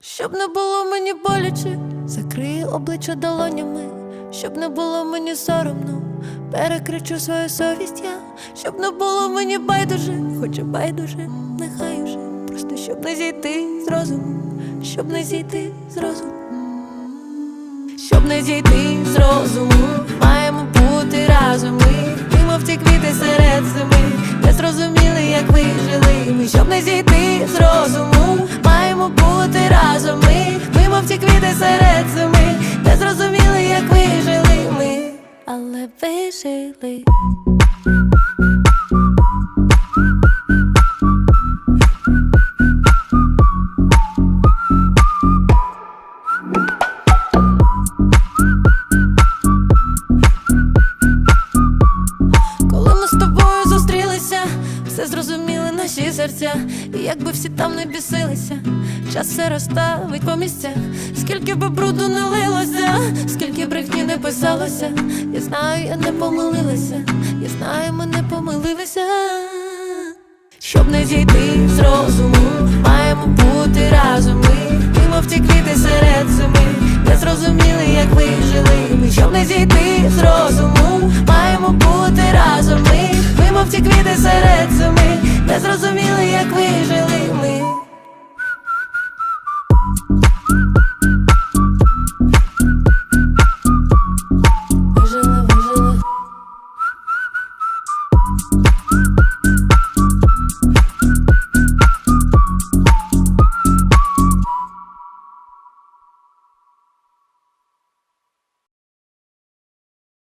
щоб не було мені боляче, закрию обличчя долонями, щоб не було мені соромно, перекричу свою совість я, щоб не було мені байдуже, хоча байдуже, нехай уже, просто щоб не зійти з розуму, щоб не зійти з розуму. Щоб не зійти з розуму, маємо бути разом ми, ми мов ті квіти серед зими, не зрозуміли, як ви жили. Ми, щоб не зійти з розуму, маємо бути але ви жили. Коли ми з тобою зустрілися, все зрозуміли наші серця, і якби всі там не бісилися, час все розставить по місцях, скільки би бруду не сталося, скільки брехні не писалося, я знаю, я не помилилася, я знаю, ми не помилилися, щоб не зійти з розуму, маємо бути разом ми. І мов ті серед зими, не зрозуміли, як ми. Жили. Щоб не зійти з розуму, маємо бути разом ми. Ми мов серед зими, не зрозуміли, як ви жили ми.